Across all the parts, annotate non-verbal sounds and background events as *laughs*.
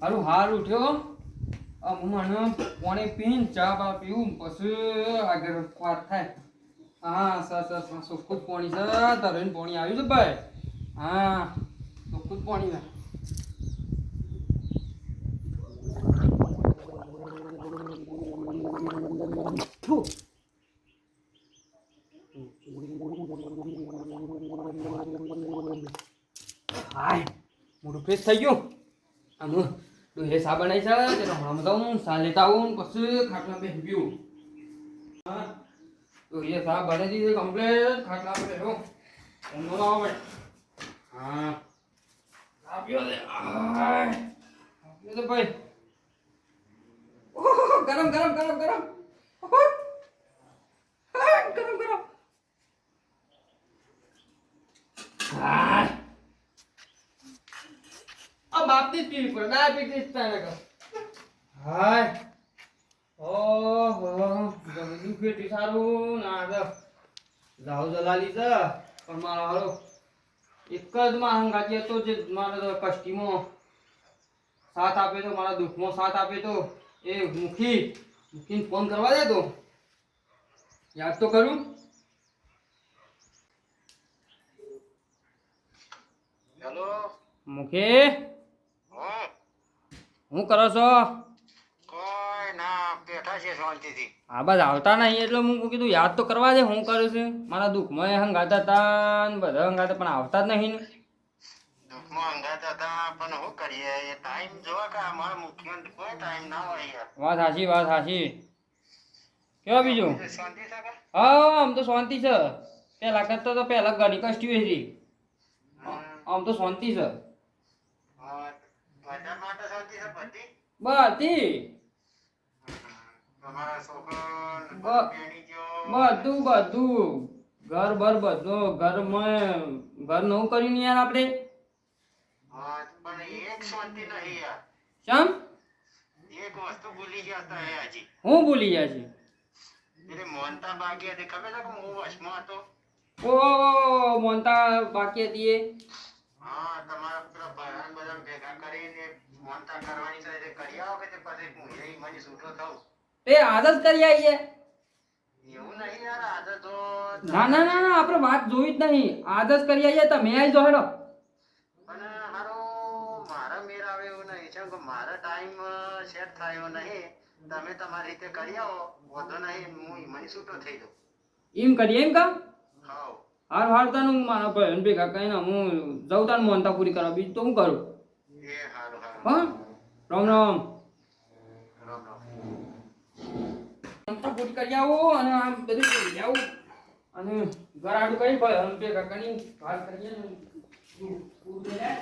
હારું, હાર, ઉઠ્યો? મને પાણી પીને ચા બા પીવું, પછી આગળ વાત થાય. હા સર સર સર જ પાણી છે. તરઈને પાણી આવ્યું છે ભાઈ? હા, સુખું પાણી. હાય. મોટું ફ્રેશ થઈ ગયું? આમ ડોહે સા બનાવી છે? તે હમણાં જાઉં સા લેતા આવું પછી ખાટલા પે પીવું હા, ડોહે સા બનાવી દીધી કમ્પ્લેટ ખાટલા પે બેઠો એમનો લાવો હા. આપ્યો દે આપ્યો દે ભાઈ. ગરમ ગરમ ગરમ ગરમ. ગરમ ગરમ. હા. આ બાપની જ પીવી પડે? ડાયાબિટીસ ને હાય. ઓહો. જમી પેટી સારું? ના તો. જાવ જલાલી છે પણ મારો હાલો એક જ માં હંગાતી હતો જે મારા કષ્ટીમાં સાથ આપે તો મારા દુઃખમાં સાથ આપે તો એ મુખી મુખીને ફોન કરવા દે તો. યાદ તો કરું. હેલો. મુખી? હું કરો છો? કોઈ ના બેઠા છે શાંતિથી. આ બસ આવતા નહીં એટલે હું કીધું યાદ તો કરવા દે હું કરું છું. મારા દુઃખમાં હંગાતા હતા ને બધા હંગાતા પણ આવતા જ નહીં ને. દુઃખમાં હંગાતા હતા પણ શું કરીએ? એ ટાઈમ જોવા કે? અમારે મુખ્યમંત્રી કોઈ ટાઈમ ના હોય વાત સાચી વાત સાચી. કેવા બીજું? શાંતિ છે હા આમ તો શાંતિ છે. પેલા કરતા તો પેલા ઘણી કષ્ટી હતી. આમ તો શાંતિ છે. બધા માટે શાંતિ છે બધી. બધી બધું. ઘર બર બધું ઘર ઘર નવું કર્યું યાર આપણે? હા, ભૂલી ગયા છે એટલે મોનતા ખબર છે કે હું વશમાં હતો ઓ મોનતા બાકી હતી એ. હા તમારા ભાઈઓને બધા ભેગા કરીને તે તે હું એ તે આદત કરી આવીએ તો ના ના ના ના આપણે વાત જોઈ જ નહીં. આદત કરી આવીએ તમે આવી જો હેડો. હારો મારા મેર આવે એવું નહીં છે મારા ટાઈમ સેટ થયો નહીં. તમે તમારી રીતે કરી આવો વધુ નહીં હું મને છૂટો થઈ જાઉં એમ કરીએ એમ કા હાવ હાર હાર તાનું મારા ભાઈ ભેગા કહીને હું જઉં તાન મોનતા પૂરી કરવા. બીજું તો હું કરું? એ હારું હા? રામ રામ. પૂરી કરી આવો અને આમ બધું જાય.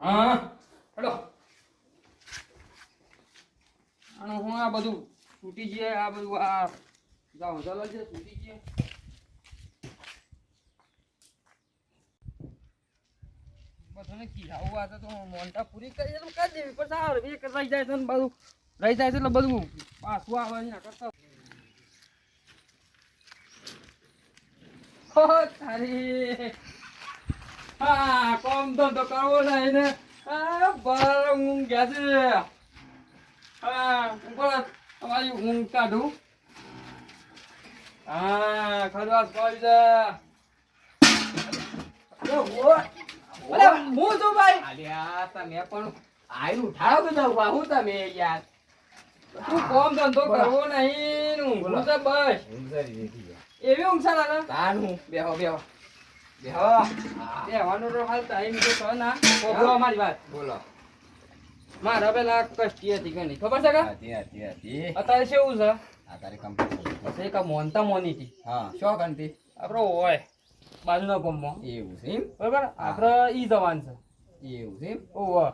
હા, હેલો. અને હું આ બધું તૂટી જાય આ બધું આ જાઓ, ચાલો છે તૂટી જઈએ મોનતા પૂરી કરી સારું, એક રહી જાય છે ને બધું, રહી જાય એટલે બધું પાછું આવે તારી. હા, કોમ ને ઊંઘ ગયા છે. હા ઉપર તમારી ઊંઘ કાઢું. હા, ખરવાસ પડી છે અરે હું છું ભાઈ? અલ્યા તમે પણ આયુ ઉઠાડો બધા ઊભા હું તમે યાર. તું કોમ ધંધો કરવો નહીં ને? ઊંઘું છે બસ. એવી ઊંઘ છે દાદા તાન હું. બેહો બેહો. બેહો. બેહવાનો તો હાલ ટાઈમ તો છે ના બોલો અમારી વાત. બોલો. મારા પેલા કષ્ટી હતી ઘણી ખબર છે કા? હતી હતી હતી. અત્યારે કેવું છે? આ તારી કમ્પ્લીટ એક આ મોનતા મોની હતી. હા. શો કંતી આપણો હોય બાજુના ગામમાં. એવું છે બરાબર? આપણે ઈ જવાન છે. એવું છે ઓહ.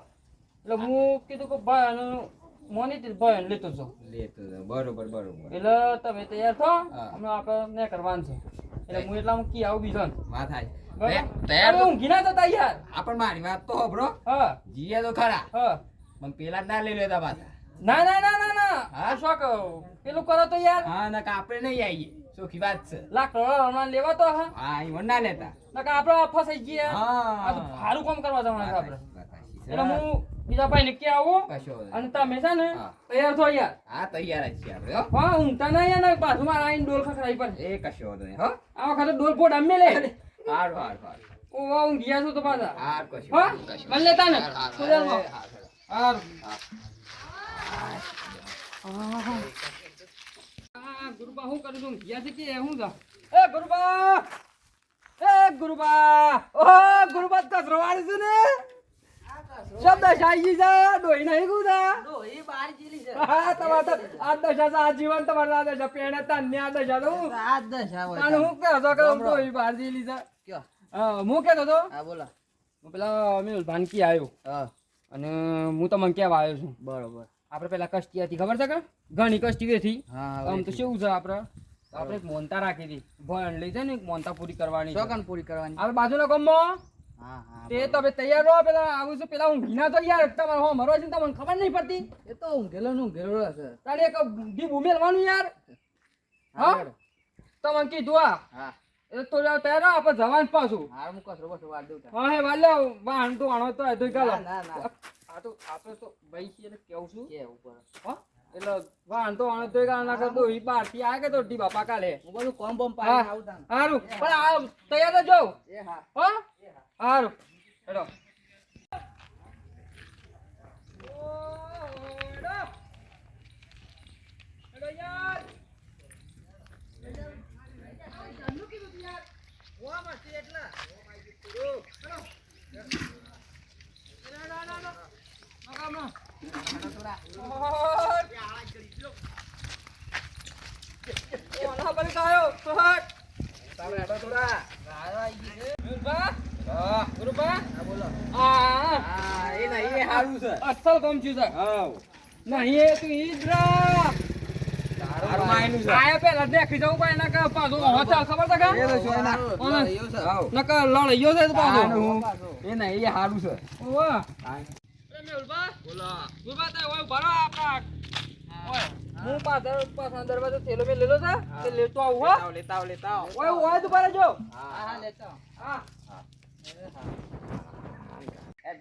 એટલે હું. કીધું કે ભાઈ આનું મોની હતી ભાઈ લેતો છો લેતો છો બરોબર બરોબર. એટલે તમે તૈયાર થો. હા. હમણાં આપણે ને કરવાનું છે. એટલે હું એટલા કી આવું બીજો માથા? તૈયાર અરે તો ઊંઘી ના જતા યાર. આ મારી વાત તો હોભળો હા. જીયા તો ખરા. હા. પણ પેલા ના લઈ લેતા પાછા. ના ના ના ના ના. હા? આ શું કહો? પેલું કરો તો યાર. હા ના કાપડે નહીં આવીએ. શું વાત છે. લાખ કરોડ હમણાં લેવા તો હા. હા ઈ ના લેતા. નકા આપણે ફસાઈ ગયા હા. આ તો સારું કામ કરવા જવાના છે આપણે છે. એટલે હું બીજા ભાઈ ને ક્યાં આવું? અને તમે છે ને તૈયાર થો યાર હા તૈયાર જ છીએ આપણે હો. હા નહીં યાર પાછું મારા આઈને ડોલ ખખડાવી પડે. એ કશો નહીં હા. આ વખતે ડોલ પોટ અમે લે હાર હાર હારું. ઓ ગયા છું તો પાછા. હાર કશો હા મને લેતા ને. હારું, હારું, ગુરુબા હું કરું છું ગયા છે કે હું જા? એ ગુરુબા! એ ગુરુબા! ઓ ગુરુબા તો વાળી છે ને? શબ્દ શાહી છે ડોઈ નહીં ગુદા ડોહી બાર જીલી છે. હા તમાર તો આ દશા છે આ જીવન તમાર આ દશા પેણે તાને આ દશા તો આ દશા હોય તને હું કે છો કે. ડોઈ બહાર જેલી છે? કયો? હા હું કેતો તો હા બોલા. હું પેલા મેલ ભાનકી આવ્યો. હા. અને હું તમને કેવા આવ્યો છું. બરોબર. આપણે પેલા કષ્ટી હતી ખબર છે કે? ઘણી કષ્ટી હતી આમ તો શું છે આપણે? આપણે એક મોનતા રાખી હતી. ભણ લઈ જાય ને એક મોનતા પૂરી કરવાની છે. ચોકન પૂરી કરવાની. આપણે બાજુના હા. તે તમે તૈયાર રહો પેલા આવું છું પેલા હું ઘીના તો યાર. તમારે હો મરવા છે તમને ખબર નહીં પડતી. એ તો હું ઘેલો નું ઘેલો છે તારે એક ડીબ ઉમેરવાનું યાર. હા? તમને કીધું આ? હા. એ તો યાર તૈયાર આપણે જવાનું પાછું. હું વાર દઉં હા હે વાલે વાહન તો આણો તો તો ના, ના. આ તો આપણે તો ભાઈ છીએ એટલે કેવું છું? કે ઉપર. હા? એટલે વાંધો તો આણો તો ગાના ના કરતો ઈ બારથી આ કે તો ડી બાપા કાલે હું બધું કોમ બમ પાડી આવું તાન. સારું પણ આ તૈયાર જ એ હા. હો? સારું હેડો હા, એ નહીં, એ હારું છે. અસલ કામ થયું છે હાવ. નહીં, એ તું ઈ જ રાહ. હારું માયનું છે. પાછું એ તો કે જોઈ ના. કોને? લડ્યો છે. હાવ. નકર લડાઈયો છે તો પાછો હારું હું. એ નહીં, એ હારું છે. ઓવા હા. હું પાછળ પાછળ દરવાજો થેલો મેં લેલો છે તે લેતો આવું હો લેતા આવો, લેતા આવો. ઓય ઓય દુબારે જો હા, હા, લેતા આવો. હા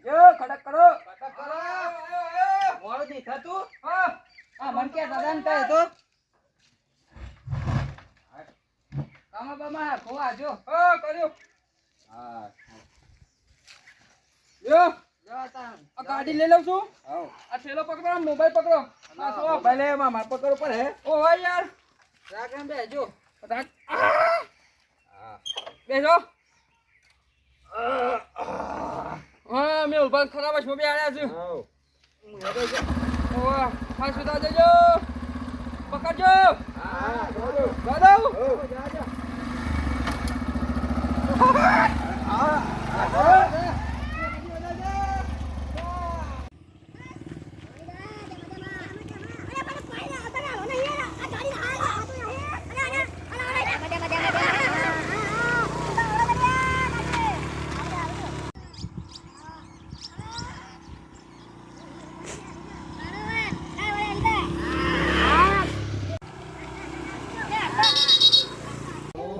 જો, ખડક કરો. કરો. દેખાતું? હા હા, મન કે દાદાને કહે તો. કામા બામા હાથો જો હા કર્યો હા. યો. આ ગાડી લઈ લઉં છું. આ થેલો પકડો મોબાઈલ પકડો. આ તો મોબાઈલ એ પકડો પર ઉપર હે. ઓય યાર. રાખ એમ બેજો રાખ. બેસો. હા મેં ઊભા ખરાબ છે મોબી આવ્યા છું. હાવ. ઓવા હા સુધા જજો પકડજો. હા, હા, દાદા હો, જાજો.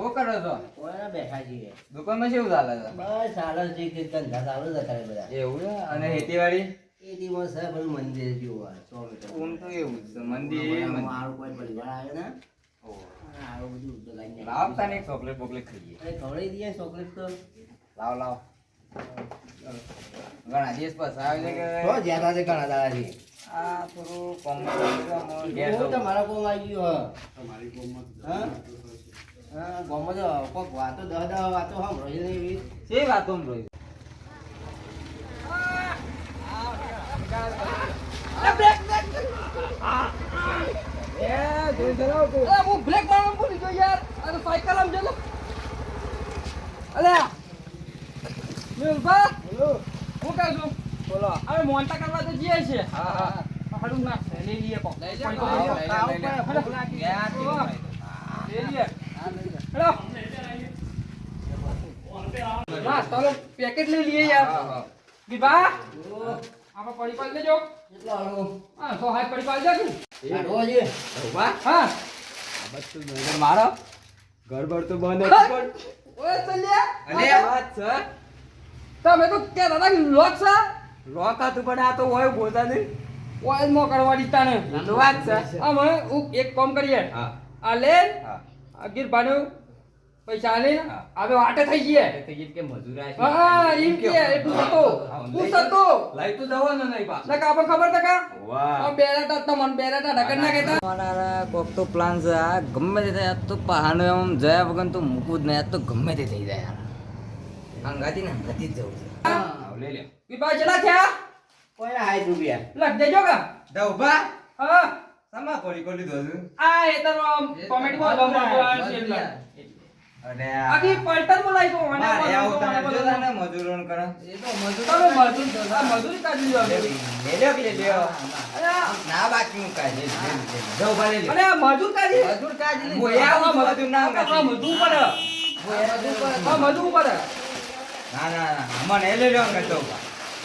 શું કરો છો બેઠા છીએ દુકાનમાં કેવું ચાલે છે? બસ ચાલે છે કે ધંધા ચાલુ જ કરે બધા. એવું છે? અને ખેતીવાડી? એ દિવસ છે બધું મંદિર જેવું ઓમ તો એવું જ છે મંદિર. મારું કોઈ પરિવાર આવે ને. આવું બધું ઉતરાઈને લાવ તાને એક ચોકલેટ બોકલેટ ખાઈએ. અરે ખવડાવી દઈએ ચોકલેટ તો. લાવ લાવ. ઘણા દિવસ પછી આવે છે કે? તો જ્યાં છે ઘણા આ થોડું કોમ. તમારા કોમ આવી ગયો હા. હા? ગોમાં તો કોક વાતો દહ દહ વાતો સાંભળો એવી શી વાતો માં હું બ્રેક મારવાનું ભૂલી ગયો યાર. આ સાયકલ આમ જલો અલ્યા મેલભા હું કહું છું? બોલો. હવે મોન્ટા કરવા તો જઈએ છીએ. હા હા. હાડું લઈ લઈએ લઈ લો, લઈ લો. લઈ લો. હેડો ના ચાલો પેકેટ લઈ લઈએ યાર. દીપા આપા પડી પાડી લેજો કેટલો હળવો હા તો હાથ પડી પાડી દેજો. હળવો છે. ઊભા. હા. બસ તું જોઈને મારો? ગરબડ તો બંધ *laughs* ઓય ચલ્યા. અલે વાત છે. તમે તો કે દાદા લોક છે. લોક હતું પણ આ તો હોય બોલતા નહીં. ઓય મો કરવા દીતા ને. વાત છે. આ એક કામ કરીએ. હા. આ લે. હા. આ ગીર ભાનું પૈસા લે. હવે વાટે થઈ ગયે. થઈ એ કે મજૂર હા એમ કે એટલું હતો હા, લઈ તો જવાનો નહીં બા ના કાપણ ખબર તો કા? વાહ. આ બેરાટા તમને બેરાટા ઢકન ના કેતા મારા કોક તો પ્લાન છે આ ગમે તે થાય તો પહાડો એમ જયા વગર તો મૂકવું જ નહીં તો ગમે તે થઈ જાય. હંગાતી ને અંગાથી જ જવું છે. આવ લઈ લે વિભા ચલા થયા? કોઈ હાઈ રૂપિયા લખ દેજો કા? દા ઊભા. હા. સમા કોલી કોલી દોજુ આ એ તો કોમેન્ટમાં લંબા અને આખી પલટન બોલાઈ તો મને આવું તમે તો જો તને મજૂરોને કરો. તમે મજૂર આ મજૂરી કાઢી લ્યો લે લ્યો. કે લ્યો ના બાકી હું કાઢી લે લે જો ભલે લે અરે મજૂર કાઢી મજૂર કાઢી લે. બોયા આવું મજૂર ના કાઢી. મજૂર પર આ મજૂર પર ના ના ના. મને લઈ લ્યો કે તો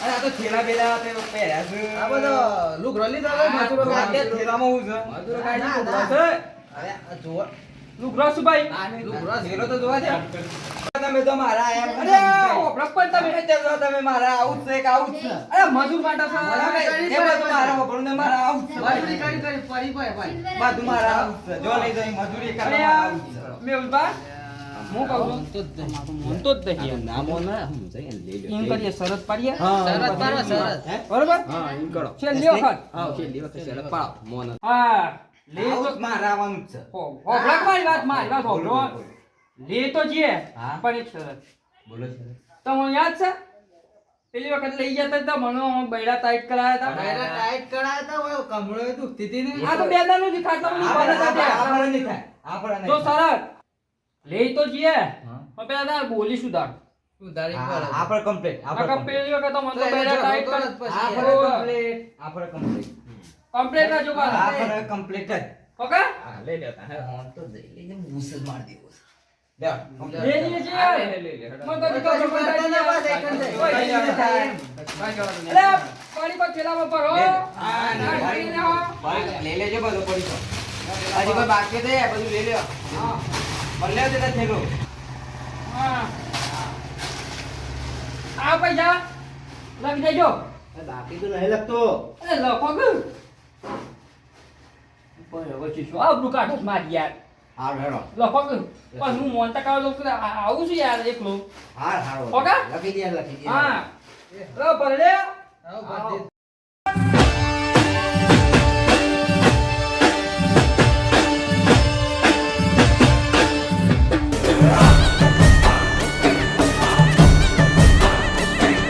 અરે આ તો થેલા બેલા તે પહેર્યા છે. આ બધો લુક રલી હવે મજૂરો કાઢી તે થેલામાં હું છે. મજૂરો કાઢી ના, છે. અરે આ જુઓ. લુગરો શું ભાઈ લુગડો છે. થેલો તો જોવા દે તમે તો મારા એમ અરે ઓપરક પણ તમે તમે તમે મારા આવું જ છે કે આવું છે. અરે મજૂર માટે છે. એ બધું મારા વપરું ને મારા આવું છે. મજૂરી કરી કરી ફરી ફરી ફરી. બધું મારા આવું છે. જો નહીં તો મજૂરી કરવા આવું છે. મેહુલબા હું કહું જ નહીં. કરીએ શરત પાડીએ? શરત પાડો, શરત. બરોબર? હા, એમ કરો. છેલ્લી વખત. હા, છેલ્લી વખત શરત પાડો. મોન. હા. લે તો આવું જ મારા આવવાનું જ છે. હો હોભળક મારી વાત મારી વાત હોભળો બોલો, બોલો. લે તો જઈએ હા. પણ એક શરત. બોલો તમને યાદ છે? પેલી વખત લઈ ગયા હતા મને બૈડા ટાઈટ કરાયા હતા પહેલા ટાઈટ કરાયા હતા, ઓય કમળો દુખતી હતી ને. આ તો બે દાનું જ ખાટલામાં આ નહીં પણ- પડે આ પણ નહીં થાય આપણે નહીં તો સરળ લઈ તો જઈએ હા. પણ પેલા તારે બોલી સુધાર. આપણે પણ complete, આ પણ નકર complete. પેલી વખત તો મને બૈડા ટાઈટ કર આપણે કમ્પ્લીટ આપણે આ કમ્પ્લેટ ના જોવા. આ પર complete જ. ઓકે? હા, લઈ લો તારે. મોન તો જઈ લઈને બૂસ જ દેવો. લે હા, લે, લે, લે, લે. તો ના બસ, એક જ પાણી પર થેલામાં લે. હા ના હો. લઈ લેજો બધું પડી તો. હજી કોઈ બાકી છે? બધું લઈ લ્યો. હા. થેલું. હા. આ પૈસા લખી દેજો. બાકી તો નહીં લખતો. લખો કે બરાબર છે શું આપણું કાઢો મારી યાર. હાર હેડો. લખો કે પણ હું આવું છું યાર એકલો. હાર હાર. લખી દે લખી દે. હા. બરાબર લે આવો, બધી